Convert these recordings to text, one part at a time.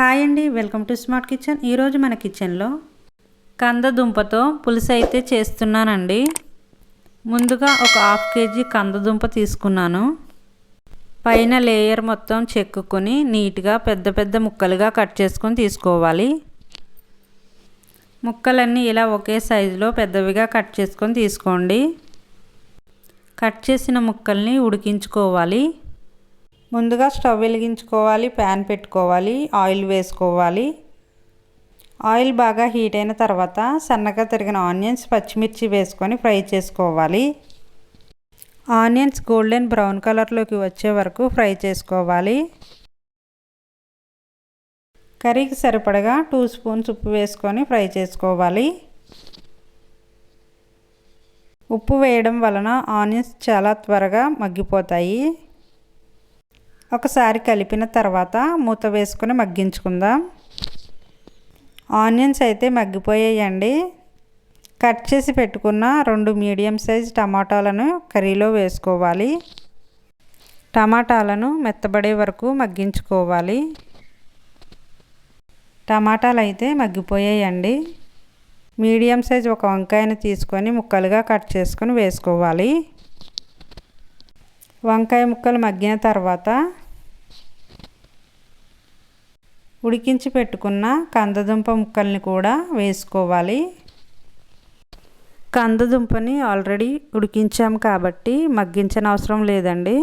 Hi అండి welcome to smart kitchen. ఈరోజు మన కిచెన్లో కంద దుంపతో పులుసు అయితే చేస్తున్నానండి. ముందుగా ఒక హాఫ్ కేజీ కంద దుంప తీసుకున్నాను. పైన లేయర్ మొత్తం చెక్కుకొని నీట్గా పెద్ద పెద్ద ముక్కలుగా కట్ చేసుకొని తీసుకోవాలి. ముక్కలన్నీ ఇలా ఒకే సైజులో పెద్దవిగా కట్ చేసుకొని తీసుకోండి. కట్ చేసిన ముక్కల్ని ఉడికించుకోవాలి. ముందుగా స్టవ్ వెలిగించుకోవాలి ప్యాన్ పెట్టుకోవాలి ఆయిల్ వేసుకోవాలి. ఆయిల్ బాగా హీట్ అయిన తర్వాత సన్నగా తరిగిన ఆనియన్స్ పచ్చిమిర్చి వేసుకొని ఫ్రై చేసుకోవాలి. ఆనియన్స్ గోల్డెన్ బ్రౌన్ కలర్లోకి వచ్చే వరకు ఫ్రై చేసుకోవాలి. కర్రీకి సరిపడగా టూ స్పూన్స్ ఉప్పు వేసుకొని ఫ్రై చేసుకోవాలి. ఉప్పు వేయడం వలన ఆనియన్స్ చాలా త్వరగా మగ్గిపోతాయి. ఒకసారి కలిపిన తర్వాత మూత వేసుకుని మగ్గించుకుందాం. ఆనియన్స్ అయితే మగ్గిపోయాయండి. కట్ చేసి పెట్టుకున్న రెండు మీడియం సైజ్ టమాటాలను కర్రీలో వేసుకోవాలి. టమాటాలను మెత్తబడే వరకు మగ్గించుకోవాలి. టమాటాలు అయితే మగ్గిపోయాయండి. మీడియం సైజ్ ఒక వంకాయను తీసుకొని ముక్కలుగా కట్ చేసుకొని వేసుకోవాలి. వంకాయ ముక్కలు మగ్గిన తర్వాత ఉడికించి పెట్టుకున్న కందదుంప ముక్కల్ని కూడా వేసుకోవాలి. కందదుంపని ఆల్రెడీ ఉడికించాం కాబట్టి మగ్గించనవసరం లేదండి.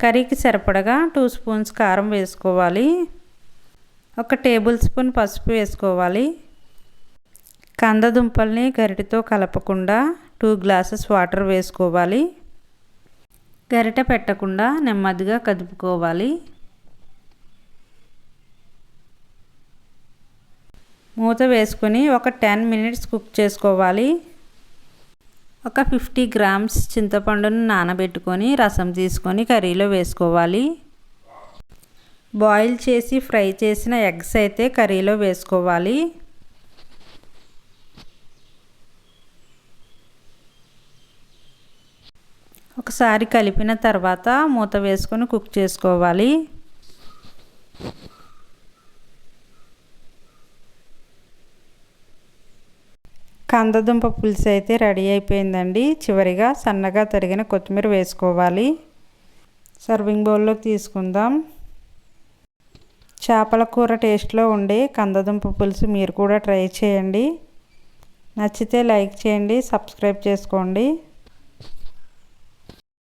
కర్రీకి సరిపడగా టూ స్పూన్స్ కారం వేసుకోవాలి. ఒక టేబుల్ స్పూన్ పసుపు వేసుకోవాలి. కందదుంపల్ని గరిటెతో కలపకుండా టూ గ్లాసెస్ వాటర్ వేసుకోవాలి. గరిట పెట్టకుండా నెమ్మదిగా కదుపుకోవాలి. మూత వేసుకొని ఒక టెన్ మినిట్స్ కుక్ చేసుకోవాలి. ఒక ఫిఫ్టీ గ్రామ్స్ చింతపండును నానబెట్టుకొని రసం తీసుకొని కర్రీలో వేసుకోవాలి. బాయిల్ చేసి ఫ్రై చేసిన ఎగ్స్ అయితే కర్రీలో వేసుకోవాలి. ఒకసారి కలిపిన తర్వాత మూత వేసుకొని కుక్ చేసుకోవాలి. కందదుంప పులుసు అయితే రెడీ అయిపోయిందండి. చివరిగా సన్నగా తరిగిన కొత్తిమీర వేసుకోవాలి. సర్వింగ్ బౌల్లోకి తీసుకుందాం. చేపల కూర టేస్ట్లో ఉండే కందదుంప పులుసు మీరు కూడా ట్రై చేయండి. నచ్చితే లైక్ చేయండి సబ్స్క్రైబ్ చేసుకోండి.